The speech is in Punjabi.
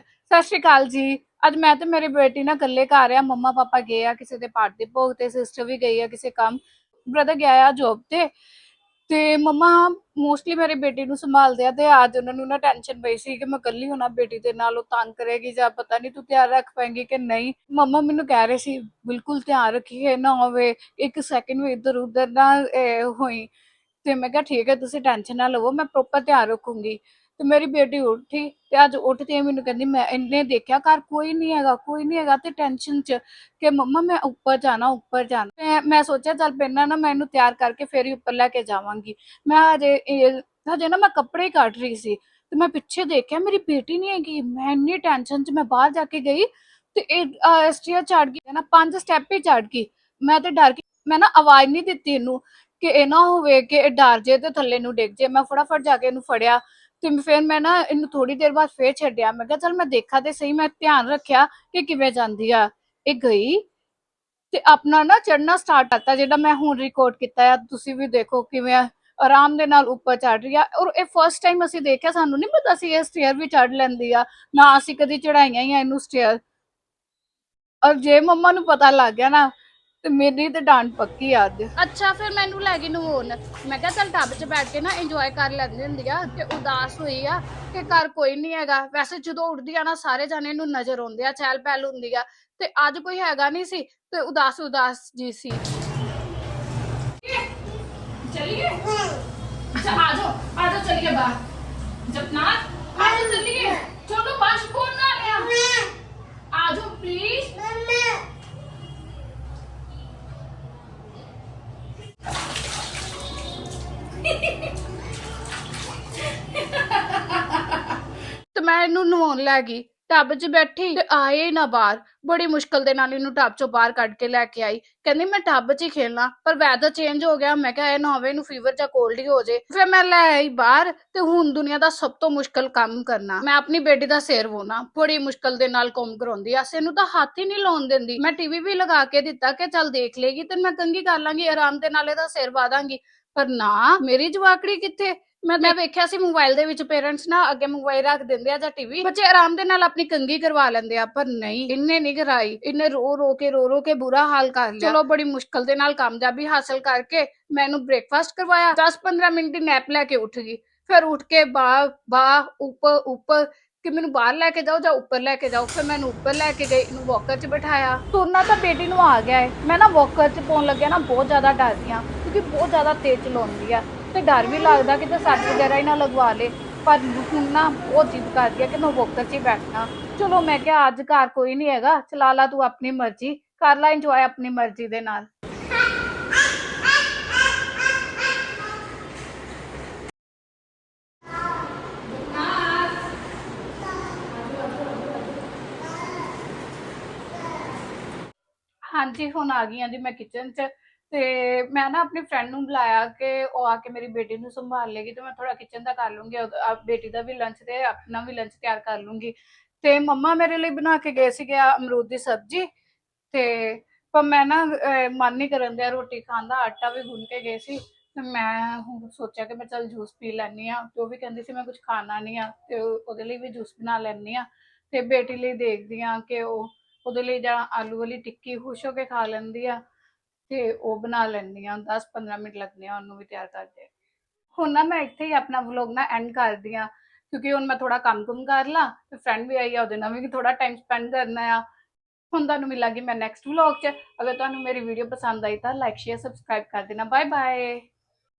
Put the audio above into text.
ਸਤਿ ਸ਼੍ਰੀ ਅਕਾਲ ਜੀ। ਅੱਜ ਮੈਂ ਤੇ ਮੇਰੀ ਬੇਟੀ ਨਾ ਇਕੱਲੇ ਘਰ ਆ। ਮੰਮਾ ਪਾਪਾ ਗਏ ਆ, ਕਿਸੇ ਦੇ ਪਾਠ ਦੇ ਭੋਗ ਤੇ ਸਿਸਟਰ ਵੀ ਗਈ ਆ ਕਿਸੇ ਕੰਮ। ਬ੍ਰਦਰ ਗਿਆ ਆ ਜੋਬ ਤੇ। ਤੇ ਮੰਮਾ ਮੋਸਟਲੀ ਮੇਰੀ ਬੇਟੀ ਨੂੰ ਸੰਭਾਲਦੇ ਆ ਤੇ ਅੱਜ ਉਹਨਾਂ ਨੂੰ ਨਾ ਟੈਨਸ਼ਨ ਪਈ ਸੀ ਕਿ ਮੈਂ ਇਕੱਲੀ ਹੋਣਾ, ਬੇਟੀ ਦੇ ਨਾਲ ਉਹ ਤੰਗ ਕਰੇਗੀ ਜਾਂ ਪਤਾ ਨਹੀਂ ਤੂੰ ਧਿਆਨ ਰੱਖ ਪਾਏਂਗੀ ਕਿ ਨਹੀਂ। ਮੰਮਾ ਮੈਨੂੰ ਕਹਿ ਰਹੇ ਸੀ, ਬਿਲਕੁਲ ਧਿਆਨ ਰੱਖੀਏ, ਨਾ ਹੋਵੇ, ਇੱਕ ਸੈਕਿੰਡ ਵੀ ਇੱਧਰ ਉੱਧਰ ਨਾ ਹੋਈ। ਤੇ ਮੈਂ ਕਿਹਾ, ਠੀਕ ਹੈ, ਤੁਸੀਂ ਟੈਨਸ਼ਨ ਨਾ ਲਵੋ, ਮੈਂ ਪ੍ਰੋਪਰ ਧਿਆਨ ਰੱਖੂੰਗੀ। ਤੇ ਮੇਰੀ ਬੇਟੀ ਉੱਠੀ ਤੇ ਅੱਜ ਉੱਠ ਹੈ ਮੈਨੂੰ ਕਹਿੰਦੀ, ਮੈਂ ਇਹਨੇ ਦੇਖਿਆ ਘਰ ਕੋਈ ਨਹੀਂ ਹੈਗਾ, ਕੋਈ ਨਹੀਂ ਹੈਗਾ ਤੇ ਟੈਨਸ਼ਨ ਚ ਕਿ ਮੰਮਾ ਮੈਂ ਉੱਪਰ ਜਾਣਾ ਉੱਪਰ ਜਾਣਾ। ਮੈਂ ਮੈਂ ਸੋਚਿਆ ਚੱਲ ਪਹਿਲਾਂ ਨਾ ਮੈਂ ਇਹਨੂੰ ਤਿਆਰ ਕਰਕੇ ਫੇਰ ਹੀ ਉੱਪਰ ਲੈ ਕੇ ਜਾਵਾਂਗੀ। ਮੈਂ ਹਜੇ ਹਜੇ ਨਾ ਮੈਂ ਕੱਪੜੇ ਕੱਢ ਰਹੀ ਸੀ ਤੇ ਮੈਂ ਪਿੱਛੇ ਦੇਖਿਆ ਮੇਰੀ ਬੇਟੀ ਨਹੀਂ ਹੈਗੀ। ਮੈਂ ਇੰਨੀ ਟੈਨਸ਼ਨ ਚ ਮੈਂ ਬਾਹਰ ਜਾ ਕੇ ਗਈ ਤੇ ਇਹ ਸਟੇਅਰ ਚੜ ਗਈ ਨਾ ਪੰਜ ਸਟੈਪ ਹੀ ਚੜ ਗਈ। ਮੈਂ ਤੇ ਡਰ ਗਈ, ਮੈਂ ਨਾ ਆਵਾਜ਼ ਨਹੀਂ ਦਿੱਤੀ ਇਹਨੂੰ ਕਿ ਇਹ ਨਾ ਹੋਵੇ ਕਿ ਇਹ ਡਰ ਜੇ ਤੇ ਥੱਲੇ ਨੂੰ ਡਿੱਗ ਜੇ। ਮੈਂ ਫਟਾਫਟ ਜਾ ਕੇ ਇਹਨੂੰ ਫੜਿਆ ਤੇ ਫਿਰ ਮੈਂ ਨਾ ਇਹਨੂੰ ਥੋੜੀ ਦੇਰ ਬਾਅਦ ਫੇਰ ਛੱਡਿਆ। ਮੈਂ ਕਿਹਾ, ਚਲ ਮੈਂ ਦੇਖਾ ਤੇ ਸਹੀ, ਮੈਂ ਧਿਆਨ ਰੱਖਿਆ ਕਿ ਕਿਵੇਂ ਜਾਂਦੀ ਆ। ਇਹ ਗਈ ਤੇ ਆਪਣਾ ਨਾ ਚੜਨਾ ਸਟਾਰਟ ਕਰਤਾ, ਜਿਹੜਾ ਮੈਂ ਹੁਣ ਰਿਕਾਰਡ ਕੀਤਾ ਆ। ਤੁਸੀਂ ਵੀ ਦੇਖੋ ਕਿਵੇਂ ਆਰਾਮ ਦੇ ਨਾਲ ਉੱਪਰ ਚੜ ਰਹੀ ਆ। ਔਰ ਇਹ ਫਰਸਟ ਟਾਈਮ ਅਸੀਂ ਦੇਖਿਆ, ਸਾਨੂੰ ਨਹੀਂ ਪਤਾ ਸੀ ਇਹ ਸਟੇਅਰ ਵੀ ਚੜ ਲੈਂਦੀ ਆ, ਨਾ ਅਸੀਂ ਕਦੀ ਚੜਾਈਆਂ ਹੀ ਆ ਇਹਨੂੰ ਸਟੇਅਰ ਔਰ ਜੇ ਮੰਮਾ ਨੂੰ ਪਤਾ ਲੱਗ ਗਿਆ ਨਾ ਤੇ ਮੇਰੀ ਤੇ ਡਾਂਟ ਪੱਕੀ ਆ ਅੱਜ ਅੱਛਾ ਫਿਰ ਮੈਨੂੰ ਲੈ ਗਈ ਨਵੋਨ ਮੈਂ ਕਿਹਾ ਚੱਲ ਟੱਬ 'ਚ ਬੈਠ ਕੇ ਨਾ ਇੰਜੋਏ ਕਰ ਲੈਂਦੀ ਹੁੰਦੀ ਆ ਤੇ ਉਦਾਸ ਹੋਈ ਆ ਕਿ ਘਰ ਕੋਈ ਨਹੀਂ ਹੈਗਾ ਵੈਸੇ ਜਦੋਂ ਉੱਠਦੀ ਆ ਨਾ ਸਾਰੇ ਜਾਣੇ ਨੂੰ ਨਜ਼ਰ ਆਉਂਦੇ ਆ ਚਹਿਲ ਪਹਿਲ ਹੁੰਦੀ ਆ ਤੇ ਅੱਜ ਕੋਈ ਹੈਗਾ ਨਹੀਂ ਸੀ ਤੇ ਉਦਾਸ ਉਦਾਸ ਜੀ ਸੀ चलिए अच्छा आ जाओ आ जाओ चलिए बाहर जपनाथ ਮੈਂ ਇਹਨੂੰ ਨਵਾਉਣ ਲੈ ਗਈ, ਟੱਬ 'ਚ ਬੈਠੀ ਤੇ ਆਏ ਨਾ ਬਾਹਰ। ਬੜੀ ਮੁਸ਼ਕਲ ਦੇ ਨਾਲ ਇਹਨੂੰ ਟੱਬ 'ਚੋਂ ਬਾਹਰ ਕੱਢ ਕੇ ਲੈ ਕੇ ਆਈ। ਕਹਿੰਦੀ, ਮੈਂ ਟੱਬ 'ਚ ਹੀ ਖੇਲਣਾ, ਪਰ ਵੈਦਰ ਚੇਂਜ ਹੋ ਗਿਆ। ਮੈਂ ਕਿਹਾ, ਇਹ ਨਾ ਹੋਵੇ, ਇਹਨੂੰ ਫੀਵਰ ਜਾਂ ਕੋਲਡ ਹੀ ਹੋ ਜੇ। ਫਿਰ ਮੈਂ ਲੈ ਆਈ ਬਾਹਰ ਤੇ ਹੁਣ ਦੁਨੀਆ ਦਾ ਸਭ ਤੋਂ ਮੁਸ਼ਕਲ ਕੰਮ ਕਰਨਾ। ਮੈਂ ਆਪਣੀ ਬੇਟੀ ਦਾ ਸਿਰ ਵੋਣਾ। ਬੜੀ ਮੁਸ਼ਕਲ ਦੇ ਨਾਲ ਕੰਮ ਕਰਾਉਂਦੀ ਆ। ਇਹਨੂੰ ਤਾਂ ਹੱਥ ਹੀ ਨਹੀਂ ਲਾਉਣ ਦਿੰਦੀ। ਮੈਂ ਟੀਵੀ ਵੀ ਲਗਾ ਕੇ ਦਿੱਤਾ ਕਿ ਚੱਲ ਦੇਖ ਲੇਗੀ ਤੇ ਮੈਂ ਕੰਗੀ ਕਰ ਲਾਂਗੀ, ਆਰਾਮ ਦੇ ਨਾਲ ਇਹਦਾ ਸਿਰ ਵਾ ਦਾਂਗੀ ਪਰ ਨਾ, ਮੇਰੀ ਜਵਾਕੜੀ ਕਿੱਥੇ? ਮੈਂ ਮੈਂ ਵੇਖਿਆ ਸੀ ਮੋਬਾਈਲ ਦੇ ਵਿੱਚ ਪੇਰੈਂਟਸ ਨਾ ਅੱਗੇ ਮੋਬਾਈਲ ਰੱਖ ਦਿੰਦੇ ਆ ਜਾਂ ਟੀਵੀ। ਬੱਚੇ ਆਰਾਮ ਦੇ ਨਾਲ ਆਪਣੀ ਕੰਗੀ ਕਰਵਾ ਲੈਂਦੇ ਆ ਪਰ ਨਹੀਂ ਇੰਨੇ ਨਹੀਂ ਕਰਾਈ ਇੰਨੇ ਰੋ ਰੋ ਕੇ ਰੋ ਰੋ ਕੇ ਬੁਰਾ ਹਾਲ ਕਰ ਲਿਆ। ਚਲੋ ਬੜੀ ਮੁਸ਼ਕਲ ਦੇ ਨਾਲ ਕਾਮਯਾਬੀ ਹਾਸਲ ਕਰਕੇ ਮੈਨੂੰ ਬ੍ਰੇਕਫਾਸਟ ਕਰਵਾਇਆ। 10-15 ਮਿੰਟ ਦੀ ਨੈਪ ਲੈ ਕੇ ਉੱਠ ਗਈ। ਫਿਰ ਉੱਠ ਕੇ ਬਾ ਬਾ ਉੱਪਰ ਉੱਪਰ ਕਿ ਮੈਨੂੰ ਬਾਹਰ ਲੈ ਕੇ ਜਾਓ ਜਾਂ ਉੱਪਰ ਲੈ ਕੇ ਜਾਓ। ਫਿਰ ਮੈਨੂੰ ਉੱਪਰ ਲੈ ਕੇ ਗਈ ਇਹਨੂੰ ਵਾਕਰ 'ਚ ਬਿਠਾਇਆ। ਤੁਰਨਾ ਤਾਂ ਬੇਟੀ ਨੂੰ ਆ ਗਿਆ ਹੈ ਮੈਂ ਨਾ ਵਾਕਰ 'ਚ ਪਾਉਣ ਲੱਗਿਆ ਨਾ ਬਹੁਤ ਜ਼ਿਆਦਾ ਡਰਦੀ ਹਾਂ ਕਿਉਂਕਿ ਬਹੁਤ ਜ਼ਿਆਦਾ ਤੇਜ਼ ਚਲਾਉਂਦੀ ਆ। ਤੇ ਡਰ ਵੀ ਲੱਗਦਾ ਕਿ ਤੇ ਸੱਟ ਵਗੈਰਾ ਹੀ ਨਾ ਲਗਵਾ ਲੇ। ਪਰ ਹੁਣ ਨਾ ਬਹੁਤ ਜਿੱਦ ਕਰਦੀ ਆ ਕਿ ਮੈਂ ਵਾਕਰ 'ਚ ਹੀ ਬੈਠਣਾ। ਚਲੋ ਮੈਂ ਕਿਹਾ ਅੱਜ ਘਰ ਕੋਈ ਨਹੀਂ ਹੈਗਾ, ਚਲਾ ਲਾ ਤੂੰ ਆਪਣੀ ਮਰਜ਼ੀ, ਕਰ ਲੈ ਇੰਜੋਏ ਆਪਣੀ ਮਰਜ਼ੀ ਦੇ ਨਾਲ। ਹਾਂਜੀ, ਹੁਣ ਆ ਗਈ ਹਾਂ ਜੀ ਮੈਂ ਕਿਚਨ 'ਚ। ਤੇ ਮੈਂ ਨਾ ਆਪਣੀ ਫਰੈਂਡ ਨੂੰ ਬੁਲਾਇਆ ਕਿ ਉਹ ਆ ਕੇ ਮੇਰੀ ਬੇਟੀ ਨੂੰ ਸੰਭਾਲ ਲੇਗੀ ਤੇ ਮੈਂ ਥੋੜਾ ਕਿਚਨ ਦਾ ਕਰ ਲੂੰਗੀ ਉਹਦਾ- ਆ ਬੇਟੀ ਦਾ ਵੀ ਲੰਚ ਤੇ ਆਪਣਾ ਵੀ ਲੰਚ ਤਿਆਰ ਕਰ ਲੂੰਗੀ। ਤੇ ਮੰਮਾ ਮੇਰੇ ਲਈ ਬਣਾ ਕੇ ਗਏ ਸੀਗੇ ਆ ਅਮਰੂਦ ਦੀ ਸਬਜ਼ੀ ਤੇ ਪਰ ਮੈਂ ਨਾ ਅਹ, ਮਨ ਨਹੀਂ ਕਰਨ ਦਿਆ ਰੋਟੀ ਖਾਣ ਦਾ ਆਟਾ ਵੀ ਗੁੰਨ ਕੇ ਗਏ ਸੀ ਤੇ ਮੈਂ ਹੁਣ ਸੋਚਿਆ ਕਿ ਮੈਂ ਚੱਲ ਜੂਸ ਪੀ ਲੈਣੀ ਆ ਤੇ ਉਹ ਵੀ ਕਹਿੰਦੀ ਸੀ ਮੈਂ ਕੁਝ ਖਾਣਾ ਨਹੀਂ ਆ ਤੇ ਉਹ- ਉਹਦੇ ਲਈ ਵੀ ਜੂਸ ਬਣਾ ਲੈਣੀ ਆ ਤੇ ਬੇਟੀ ਲਈ ਦੇਖਦੀ ਆ ਕਿ ਉਹ ਉਹਦੇ ਲਈ ਜਾਂ ਆਲੂ ਵਾਲੀ ਟਿੱਕੀ ਖੁਸ਼ ਹੋ ਕੇ ਖਾ ਲੈਂਦੀ ਆ। ਤੇ ਉਹ ਬਣਾ ਲੈਂਦੀ ਆ 10-15 ਮਿੰਟ ਲੱਗਦੇ ਆ ਉਹਨੂੰ ਵੀ ਤਿਆਰ ਕਰਦੇ। ਹੁਣ ਨਾ ਮੈਂ ਇੱਥੇ ਹੀ ਆਪਣਾ ਵਲੌਗ ਨਾ ਐਂਡ ਕਰਦੀ ਆ ਕਿਉਂਕਿ ਹੁਣ ਮੈਂ ਥੋੜਾ ਕੰਮ ਕੁਮ ਕਰ ਲਾਂ, ਤੇ ਫਰੈਂਡ ਵੀ ਆਈ ਆ, ਉਹਦੇ ਨਾਲ ਵੀ ਥੋੜਾ ਟਾਈਮ ਸਪੈਂਡ ਕਰਨਾ ਆ। ਹੁਣ ਤੁਹਾਨੂੰ ਮਿਲਾਂਗੀ ਮੈਂ ਨੈਕਸਟ ਵਲੌਗ 'ਚ। ਅਗਰ ਤੁਹਾਨੂੰ ਮੇਰੀ ਵੀਡੀਓ ਪਸੰਦ ਆਈ ਤਾਂ ਲਾਈਕ ਸ਼ੇਅਰ ਸਬਸਕ੍ਰਾਈਬ ਕਰ ਦੇਣਾ। Bye bye